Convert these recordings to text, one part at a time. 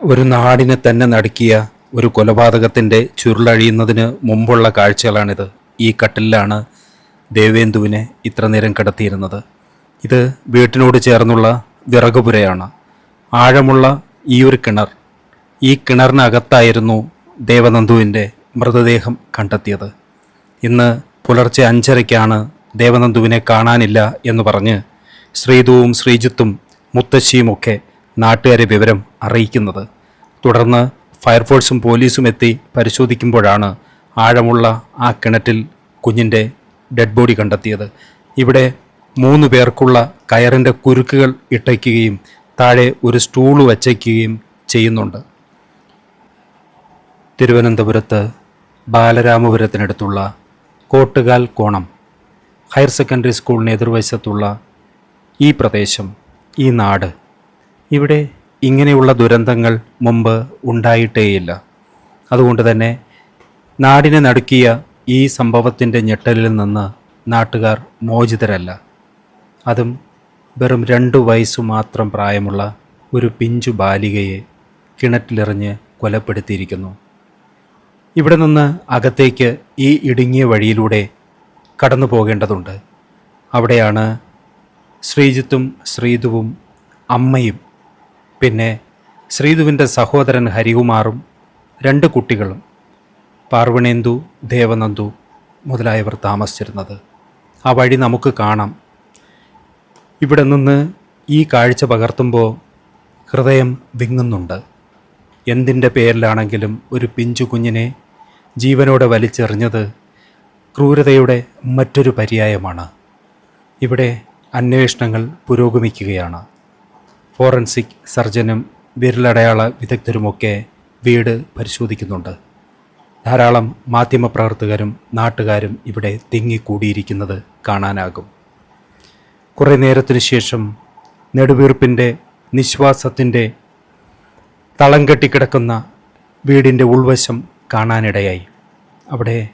ഒരു നാടിനെ തന്നെ നടുക്കിയ ഒരു കൊലപാതകത്തിന്റെ ചുരുളഴിയുന്നതിന് മുമ്പുള്ള കാഴ്ചകളാണിത്. ഈ കട്ടിലാണ് ദേവേന്ദുവിനെ ഇത്ര നേരം കിടത്തിയിരുന്നത്. ഇത് വീട്ടിനോട് ചേർന്നുള്ള വിറകുപുരയാണ്. ആഴമുള്ള ഈ ഒരു കിണർ ഈ കിണറിനകത്തായിരുന്നു ദേവനന്ദുവിന്റെ മൃതദേഹം കണ്ടെത്തിയത്. ഇന്ന് പുലർച്ചെ അഞ്ചരയ്ക്കാണ് ദേവനന്ദുവിനെ കാണാനില്ല എന്ന് പറഞ്ഞ് ശ്രീതുവും ശ്രീജിത്തും മുത്തശ്ശിയുമൊക്കെ നാട്ടുകാരെ വിവരം അറിയിക്കുന്നത്. തുടർന്ന് ഫയർഫോഴ്സും പോലീസും എത്തി പരിശോധിക്കുമ്പോഴാണ് ആഴമുള്ള ആ കിണറ്റിൽ കുഞ്ഞിന്റെ ഡെഡ് ബോഡി കണ്ടെത്തിയത്. ഇവിടെ മൂന്ന് പേർക്കുള്ള കയറിന്റെ കുരുക്കുകൾ ഇട്ടയ്ക്കുകയും താഴെ ഒരു സ്റ്റൂൾ വച്ചയ്ക്കുകയും ചെയ്യുന്നുണ്ട്. തിരുവനന്തപുരത്ത് ബാലരാമപുരത്തിനടുത്തുള്ള കോട്ടുകാൽ കോണം ഹയർ സെക്കൻഡറി സ്കൂളിന് എതിർവശത്തുള്ള ഈ പ്രദേശം ഈ നാട് ഇവിടെ ഇങ്ങനെയുള്ള ദുരന്തങ്ങൾ മുമ്പ് ഉണ്ടായിട്ടേയില്ല. അതുകൊണ്ട് തന്നെ നാടിനെ നടുക്കിയ ഈ സംഭവത്തിന്റെ ഞെട്ടലിൽ നിന്ന് നാട്ടുകാർ മോചിതരല്ല. അതും വെറും രണ്ടു വയസ്സു മാത്രം പ്രായമുള്ള ഒരു പിഞ്ചു ബാലികയെ കിണറ്റിലെറിഞ്ഞ് കൊലപ്പെടുത്തിയിരിക്കുന്നു. ഇവിടെ നിന്ന് അകത്തേക്ക് ഈ ഇടുങ്ങിയ വഴിയിലൂടെ കടന്നു പോകേണ്ടതുണ്ട്. അവിടെയാണ് ശ്രീജിത്തും ശ്രീതുവും അമ്മയും പിന്നെ ശ്രീതുവിന്റെ സഹോദരൻ ഹരികുമാറും രണ്ട് കുട്ടികളും പാർവണേന്ദു ദേവനന്ദു മുതലായവർ താമസിച്ചിരുന്നത്. ആ വഴി നമുക്ക് കാണാം. ഇവിടെ നിന്ന് ഈ കാഴ്ച പകർത്തുമ്പോൾ ഹൃദയം വിങ്ങുന്നുണ്ട്. എന്തിന്റെ പേരിലാണെങ്കിലും ഒരു പിഞ്ചു കുഞ്ഞിനെ ജീവനോടെ വലിച്ചെറിഞ്ഞത് ക്രൂരതയുടെ മറ്റൊരു പര്യായമാണ്. ഇവിടെ അന്വേഷണങ്ങൾ പുരോഗമിക്കുകയാണ്. ഫോറൻസിക് സർജനും വിരലടയാള വിദഗ്ധരുമൊക്കെ വീട് പരിശോധിക്കുന്നുണ്ട്. ധാരാളം മാധ്യമപ്രവർത്തകരും നാട്ടുകാരും ഇവിടെ തിങ്ങിക്കൂടിയിരിക്കുന്നത് കാണാനാകും. കുറേ നേരത്തിനു ശേഷം നെടുവീർപ്പിന്റെ നിശ്വാസത്തിന്റെ തളം കെട്ടിക്കിടക്കുന്ന വീടിന്റെ ഉൾവശം കാണാനിടയായി. അവിടെ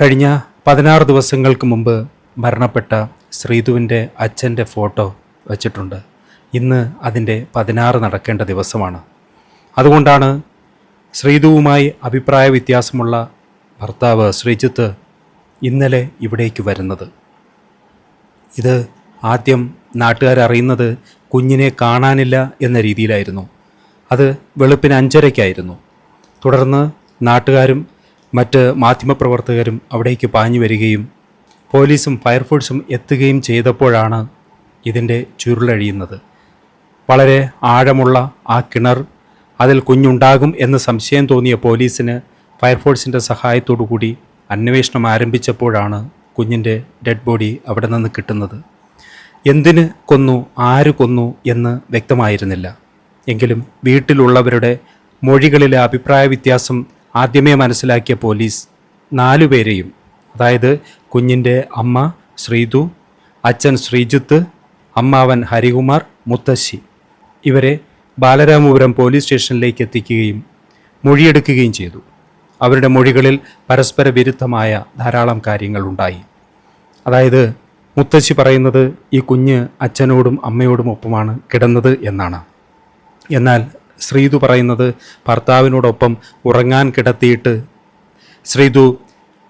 കഴിഞ്ഞ പതിനാറ് ദിവസങ്ങൾക്ക് മുമ്പ് മരണപ്പെട്ട ശ്രീതുവിന്റെ അച്ഛന്റെ ഫോട്ടോ വച്ചിട്ടുണ്ട്. ഇന്ന് അതിന്റെ പതിനാറ് നടക്കേണ്ട ദിവസമാണ്. അതുകൊണ്ടാണ് ശ്രീതുവുമായി അഭിപ്രായ വ്യത്യാസമുള്ള ഭർത്താവ് ശ്രീജിത്ത് ഇന്നലെ ഇവിടേക്ക് വരുന്നത്. ഇത് ആദ്യം നാട്ടുകാരറിയുന്നത് കുഞ്ഞിനെ കാണാനില്ല എന്ന രീതിയിലായിരുന്നു. അത് വെളുപ്പിന് അഞ്ചരയ്ക്കായിരുന്നു. തുടർന്ന് നാട്ടുകാരും മറ്റ് മാധ്യമപ്രവർത്തകരും അവിടേക്ക് പാഞ്ഞു വരികയും പോലീസും ഫയർഫോഴ്സും എത്തുകയും ചെയ്തപ്പോഴാണ് ഇതിന്റെ ചുരുളഴിയുന്നത്. വളരെ ആഴമുള്ള ആ കിണർ അതിൽ കുഞ്ഞുണ്ടാകും എന്ന് സംശയം തോന്നിയ പോലീസിന് ഫയർഫോഴ്സിന്റെ കൂടി അന്വേഷണം ആരംഭിച്ചപ്പോഴാണ് കുഞ്ഞിന്റെ ഡെഡ് ബോഡി അവിടെ നിന്ന് കിട്ടുന്നത്. എന്തിന് കൊന്നു ആര് കൊന്നു എന്ന് വ്യക്തമായിരുന്നില്ല. എങ്കിലും വീട്ടിലുള്ളവരുടെ മൊഴികളിലെ അഭിപ്രായ വ്യത്യാസം ആദ്യമേ മനസ്സിലാക്കിയ പോലീസ് നാലുപേരെയും അതായത് കുഞ്ഞിന്റെ അമ്മ ശ്രീതു അച്ഛൻ ശ്രീജിത്ത് അമ്മാവൻ ഹരികുമാർ മുത്തശ്ശി ഇവരെ ബാലരാമപുരം പോലീസ് സ്റ്റേഷനിലേക്ക് എത്തിക്കുകയും മൊഴിയെടുക്കുകയും ചെയ്തു. അവരുടെ മൊഴികളിൽ പരസ്പര വിരുദ്ധമായ ധാരാളം കാര്യങ്ങളുണ്ടായി. അതായത് മുത്തശ്ശി പറയുന്നത് ഈ കുഞ്ഞ് അച്ഛനോടും അമ്മയോടും ഒപ്പമാണ് കിടന്നത് എന്നാണ്. എന്നാൽ ശ്രീതു പറയുന്നത് ഭർത്താവിനോടൊപ്പം ഉറങ്ങാൻ കിടത്തിയിട്ട് ശ്രീതു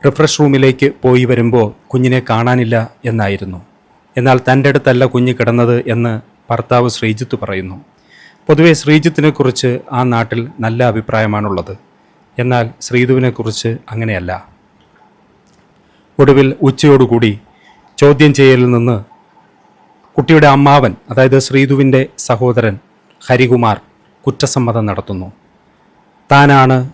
റിഫ്രഷ് റൂമിലേക്ക് പോയി വരുമ്പോൾ കുഞ്ഞിനെ കാണാനില്ല എന്നായിരുന്നു. എന്നാൽ തന്റെ അടുത്തല്ല കുഞ്ഞ് കിടന്നത് എന്ന് ഭർത്താവ് ശ്രീജിത്ത് പറയുന്നു പൊതുവെ ശ്രീജിത്തിനെക്കുറിച്ച് ആ നാട്ടിൽ നല്ല അഭിപ്രായമാണുള്ളത്. എന്നാൽ ശ്രീതുവിനെക്കുറിച്ച് അങ്ങനെയല്ല. ഒടുവിൽ ഉച്ചയോടുകൂടി ചോദ്യം ചെയ്യലിൽ നിന്ന് കുട്ടിയുടെ അമ്മാവൻ അതായത് ശ്രീതുവിന്റെ സഹോദരൻ ഹരികുമാർ കുറ്റസമ്മതം നടത്തുന്നു. താനാണ്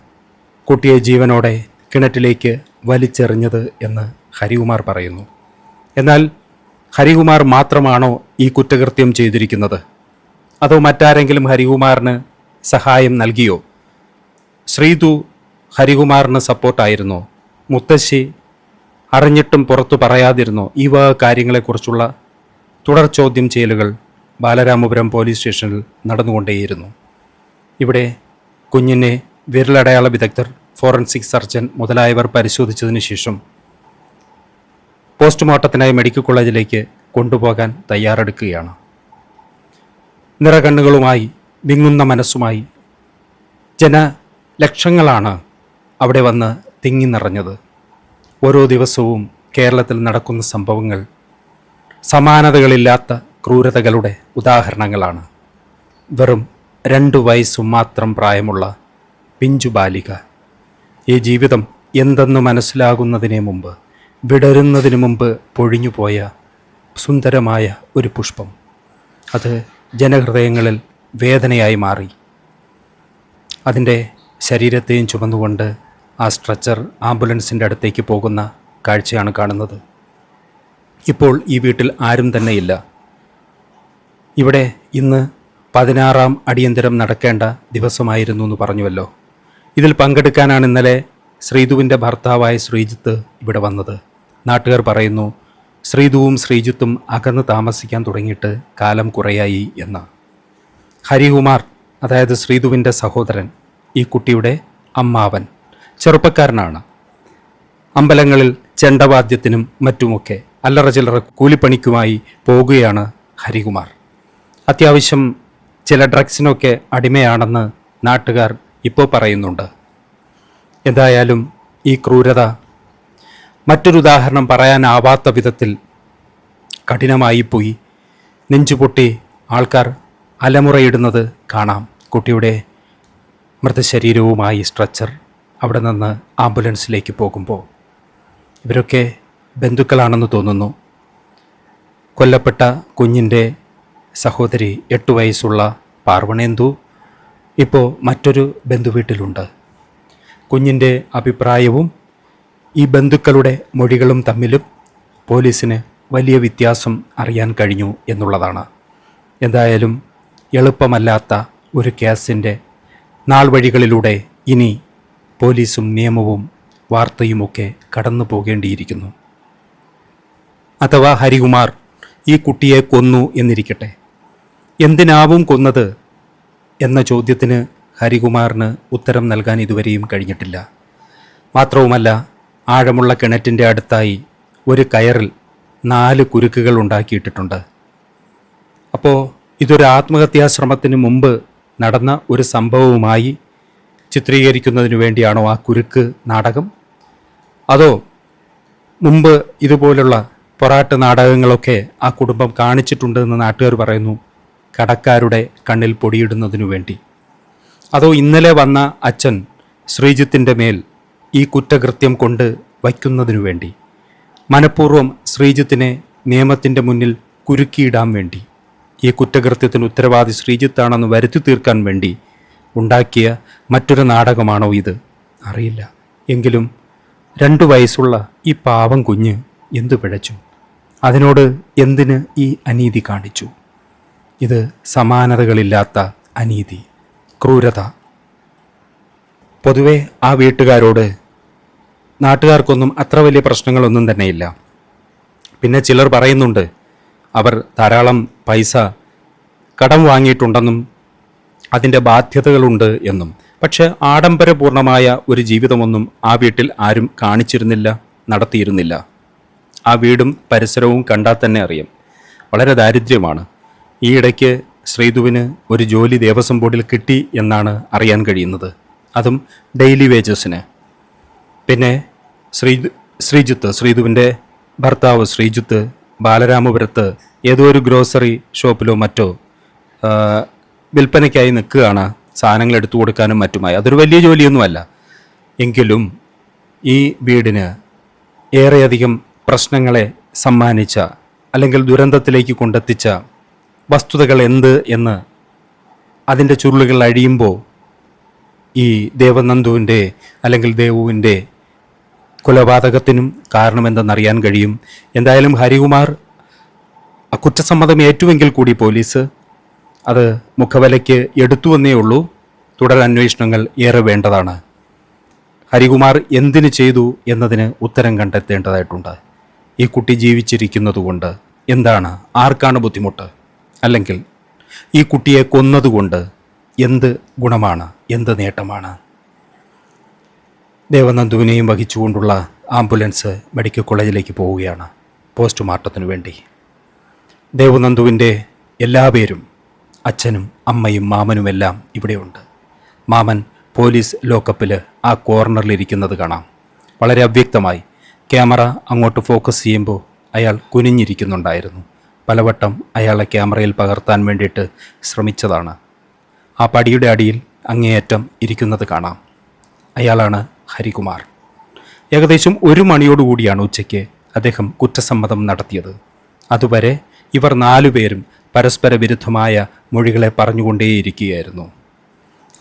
കുട്ടിയെ ജീവനോടെ കിണറ്റിലേക്ക് വലിച്ചെറിഞ്ഞത് എന്ന് ഹരികുമാർ പറയുന്നു. എന്നാൽ ഹരികുമാർ മാത്രമാണോ ഈ കുറ്റകൃത്യം ചെയ്തിരിക്കുന്നത്? അതോ മറ്റാരെങ്കിലും ഹരികുമാറിന് സഹായം നൽകിയോ? ശ്രീതു ഹരികുമാറിന് സപ്പോർട്ടായിരുന്നോ? മുത്തശ്ശി അറിഞ്ഞിട്ടും പുറത്തു പറയാതിരുന്നോ ഈ വക കാര്യങ്ങളെക്കുറിച്ചുള്ള തുടർ ചോദ്യം ചെയ്യലുകൾ ബാലരാമപുരം പോലീസ് സ്റ്റേഷനിൽ നടന്നുകൊണ്ടേയിരുന്നു. ഇവിടെ കുഞ്ഞിനെ വിരലടയാള വിദഗ്ധർ ഫോറൻസിക് സർജൻ മുതലായവർ പരിശോധിച്ചതിന് ശേഷം പോസ്റ്റ്മോർട്ടത്തിനായി മെഡിക്കൽ കോളേജിലേക്ക് കൊണ്ടുപോകാൻ തയ്യാറെടുക്കുകയാണ്. നിറകണ്ണുകളുമായി വിങ്ങുന്ന മനസ്സുമായി ജന ലക്ഷങ്ങളാണ് അവിടെ വന്ന് തിങ്ങി നിറഞ്ഞത്. ഓരോ ദിവസവും കേരളത്തിൽ നടക്കുന്ന സംഭവങ്ങൾ സമാനതകളില്ലാത്ത ക്രൂരതകളുടെ ഉദാഹരണങ്ങളാണ്. വെറും രണ്ടു വയസ്സു മാത്രം പ്രായമുള്ള പിഞ്ചു ബാലിക. ഈ ജീവിതം എന്തെന്ന് മനസ്സിലാകുന്നതിനെ മുമ്പ് വിടരുന്നതിന് മുമ്പ് പൊഴിഞ്ഞുപോയ സുന്ദരമായ ഒരു പുഷ്പം. അത് ജനഹൃദയങ്ങളിൽ വേദനയായി മാറി. അതിന്റെ ശരീരത്തെയും ചുമന്നുകൊണ്ട് ആ സ്ട്രെച്ചർ ആംബുലൻസിന്റെ അടുത്തേക്ക് പോകുന്ന കാഴ്ചയാണ് കാണുന്നത്. ഇപ്പോൾ ഈ വീട്ടിൽ ആരും തന്നെയില്ല ഇവിടെ ഇന്ന് പതിനാറാം അടിയന്തരം നടക്കേണ്ട ദിവസമായിരുന്നു എന്ന് പറഞ്ഞുവല്ലോ. ഇതിൽ പങ്കെടുക്കാനാണ് ഇന്നലെ ശ്രീതുവിന്റെ ഭർത്താവായ ശ്രീജിത്ത് ഇവിടെ വന്നത്. നാട്ടുകാർ പറയുന്നു ശ്രീതുവും ശ്രീജിത്തും അകന്ന് താമസിക്കാൻ തുടങ്ങിയിട്ട് കാലം കുറയായി എന്ന്. ഹരികുമാർ അതായത് ശ്രീതുവിന്റെ സഹോദരൻ ഈ കുട്ടിയുടെ അമ്മാവൻ ചെറുപ്പക്കാരനാണ്. അമ്പലങ്ങളിൽ ചെണ്ടവാദ്യത്തിനും മറ്റുമൊക്കെ അല്ലറ ചില്ലറ കൂലിപ്പണിക്കുമായി പോകുകയാണ് ഹരികുമാർ. അത്യാവശ്യം ചില ഡ്രഗ്സിനൊക്കെ അടിമയാണെന്ന് നാട്ടുകാർ ഇപ്പോൾ പറയുന്നുണ്ട്. എന്തായാലും ഈ ക്രൂരത മറ്റൊരു ഉദാഹരണം പറയാനാവാത്ത വിധത്തിൽ കഠിനമായി പോയി. നെഞ്ചുപൊട്ടി ആൾക്കാർ അലമുറയിടുന്നത് കാണാം. കുട്ടിയുടെ മൃതശരീരവുമായി സ്ട്രെച്ചർ അവിടെ നിന്ന് ആംബുലൻസിലേക്ക് പോകുമ്പോൾ. ഇവരൊക്കെ ബന്ധുക്കളാണെന്ന് തോന്നുന്നു. കൊല്ലപ്പെട്ട കുഞ്ഞിന്റെ സഹോദരി എട്ട് വയസ്സുള്ള പാർവണേന്ദു ഇപ്പോൾ മറ്റൊരു ബന്ധുവീട്ടിലുണ്ട്. കുഞ്ഞിന്റെ അഭിപ്രായവും ഈ ബന്ധുക്കളുടെ മൊഴികളും തമ്മിലും പോലീസിന് വലിയ വ്യത്യാസം അറിയാൻ കഴിഞ്ഞു എന്നുള്ളതാണ്. എന്തായാലും എളുപ്പമല്ലാത്ത ഒരു കേസിന്റെ നാൾ വഴികളിലൂടെ ഇനി പോലീസും നിയമവും വാർത്തയുമൊക്കെ കടന്നു പോകേണ്ടിയിരിക്കുന്നു. അഥവാ ഹരികുമാർ ഈ കുട്ടിയെ കൊന്നു എന്നിരിക്കട്ടെ. എന്തിനാവും കൊന്നത് എന്ന ചോദ്യത്തിന് ഹരികുമാറിന് ഉത്തരം നൽകാൻ ഇതുവരെയും കഴിഞ്ഞിട്ടില്ല. മാത്രവുമല്ല ആഴമുള്ള കിണറ്റിന്റെ അടുത്തായി ഒരു കയറിൽ നാല് കുരുക്കുകൾ ഉണ്ടാക്കിയിട്ടിട്ടുണ്ട്. അപ്പോൾ ഇതൊരു ആത്മഹത്യാശ്രമത്തിന് മുമ്പ് നടന്ന ഒരു സംഭവവുമായി ചിത്രീകരിക്കുന്നതിന് വേണ്ടിയാണോ ആ കുരുക്ക് നാടകം? അതോ മുമ്പ് ഇതുപോലുള്ള പൊറാട്ട് നാടകങ്ങളൊക്കെ ആ കുടുംബം കാണിച്ചിട്ടുണ്ടെന്ന് നാട്ടുകാർ പറയുന്നു കടക്കാരുടെ കണ്ണിൽ പൊടിയിടുന്നതിനു വേണ്ടി. അതോ ഇന്നലെ വന്ന അച്ഛൻ ശ്രീജിത്തിന്റെ മേൽ ഈ കുറ്റകൃത്യം കൊണ്ട് വയ്ക്കുന്നതിനു വേണ്ടി മനഃപൂർവം ശ്രീജിത്തിനെ നിയമത്തിന്റെ മുന്നിൽ കുരുക്കിയിടാൻ വേണ്ടി ഈ കുറ്റകൃത്യത്തിന് ഉത്തരവാദി ശ്രീജിത്താണെന്ന് വരുത്തി തീർക്കാൻ വേണ്ടി ഉണ്ടാക്കിയ മറ്റൊരു നാടകമാണോ ഇത്? അറിയില്ല. എങ്കിലും രണ്ടു വയസ്സുള്ള ഈ പാവം കുഞ്ഞ് എന്തു പിഴച്ചു? അതിനോട് എന്തിന് ഈ അനീതി കാണിച്ചു? ഇത് സമാനതകളില്ലാത്ത അനീതി ക്രൂരത. പൊതുവെ ആ വീട്ടുകാരോട് നാട്ടുകാർക്കൊന്നും അത്ര വലിയ പ്രശ്നങ്ങളൊന്നും തന്നെയില്ല. പിന്നെ ചിലർ പറയുന്നുണ്ട് അവർ ധാരാളം പൈസ കടം വാങ്ങിയിട്ടുണ്ടെന്നും അതിന്റെ ബാധ്യതകളുണ്ട് എന്നും. പക്ഷെ ആഡംബരപൂർണമായ ഒരു ജീവിതമൊന്നും ആ വീട്ടിൽ ആരും കാണിച്ചിരുന്നില്ല നടത്തിയിരുന്നില്ല. ആ വീടും പരിസരവും കണ്ടാൽ തന്നെ അറിയാം. വളരെ ദാരിദ്ര്യമാണ്. ഈ ഇടയ്ക്ക് ശ്രീധുവിന് ഒരു ജോലി ദേവസ്വം ബോർഡിൽ കിട്ടി എന്നാണ് അറിയാൻ കഴിയുന്നത്. അതും ഡെയിലി വേജസിന്. പിന്നെ ശ്രീ ശ്രീജിത്ത് ശ്രീധുവിന്റെ ഭർത്താവ് ശ്രീജിത്ത് ബാലരാമപുരത്ത് ഏതോ ഒരു ഗ്രോസറി ഷോപ്പിലോ മറ്റോ വിൽപ്പനയ്ക്കായി നിൽക്കുകയാണ്. സാധനങ്ങൾ എടുത്തു കൊടുക്കാനും മറ്റുമായി. അതൊരു വലിയ ജോലിയൊന്നുമല്ല. എങ്കിലും ഈ വീടിന് ഏറെയധികം പ്രശ്നങ്ങളെ സമ്മാനിച്ച അല്ലെങ്കിൽ ദുരന്തത്തിലേക്ക് കൊണ്ടെത്തിച്ച വസ്തുതകൾ എന്ത് എന്ന് അതിന്റെ ചുരുളുകൾ അഴിയുമ്പോൾ ഈ ദേവനന്ദുവിന്റെ അല്ലെങ്കിൽ ദേവുവിന്റെ കൊലപാതകത്തിനും കാരണമെന്തെന്നറിയാൻ കഴിയും. എന്തായാലും ഹരികുമാർ കുറ്റസമ്മതം ഏറ്റുവെങ്കിൽ കൂടി പോലീസ് അത് മുഖവിലയ്ക്ക് എടുത്തുവെന്നേ ഉള്ളൂ. തുടരന്വേഷണങ്ങൾ ഏറെ വേണ്ടതാണ്. ഹരികുമാർ എന്തിനു ചെയ്തു എന്നതിന് ഉത്തരം കണ്ടെത്തേണ്ടതായിട്ടുണ്ട്. ഈ കുട്ടി ജീവിച്ചിരിക്കുന്നതുകൊണ്ട് എന്താണ് ആർക്കാണ് ബുദ്ധിമുട്ട്? അല്ലെങ്കിൽ ഈ കുട്ടിയെ കൊന്നതുകൊണ്ട് എന്ത് ഗുണമാണ് എന്ത് നേട്ടമാണ്? ദേവനന്ദുവിനെയും വഹിച്ചുകൊണ്ടുള്ള ആംബുലൻസ് മെഡിക്കൽ കോളേജിലേക്ക് പോവുകയാണ് പോസ്റ്റ്മോർട്ടത്തിനു വേണ്ടി. ദേവനന്ദുവിന്റെ എല്ലാ പേരും അച്ഛനും അമ്മയും മാമനുമെല്ലാം ഇവിടെയുണ്ട്. മാമൻ പോലീസ് ലോക്കപ്പിൽ ആ കോർണറിലിരിക്കുന്നത് കാണാം. വളരെ അവ്യക്തമായി ക്യാമറ അങ്ങോട്ട് ഫോക്കസ് ചെയ്യുമ്പോൾ അയാൾ കുനിഞ്ഞിരിക്കുന്നുണ്ടായിരുന്നു. പലവട്ടം അയാളെ ക്യാമറയിൽ പകർത്താൻ വേണ്ടിയിട്ട് ശ്രമിച്ചതാണ്. ആ പടിയുടെ അടിയിൽ അങ്ങേയറ്റം ഇരിക്കുന്നത് കാണാം. അയാളാണ് ഹരികുമാർ. ഏകദേശം ഒരു മണിയോടുകൂടിയാണ് ഉച്ചയ്ക്ക് അദ്ദേഹം കുറ്റസമ്മതം നടത്തിയത്. അതുവരെ ഇവർ നാലുപേരും പരസ്പര വിരുദ്ധമായ മൊഴികളെ പറഞ്ഞുകൊണ്ടേയിരിക്കുകയായിരുന്നു.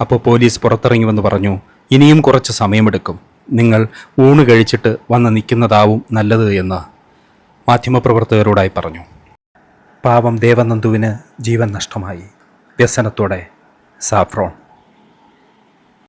അപ്പോൾ പോലീസ് പുറത്തിറങ്ങി വന്ന് പറഞ്ഞു ഇനിയും കുറച്ച് സമയമെടുക്കും. നിങ്ങൾ ഊണ് കഴിച്ചിട്ട് വന്ന് നിൽക്കുന്നതാവും നല്ലത് എന്ന് മാധ്യമപ്രവർത്തകരോടായി പറഞ്ഞു. പാവം ദേവനന്ദുവിന് ജീവൻ നഷ്ടമായി. വ്യസനത്തോടെ സാഫ്രോൺ.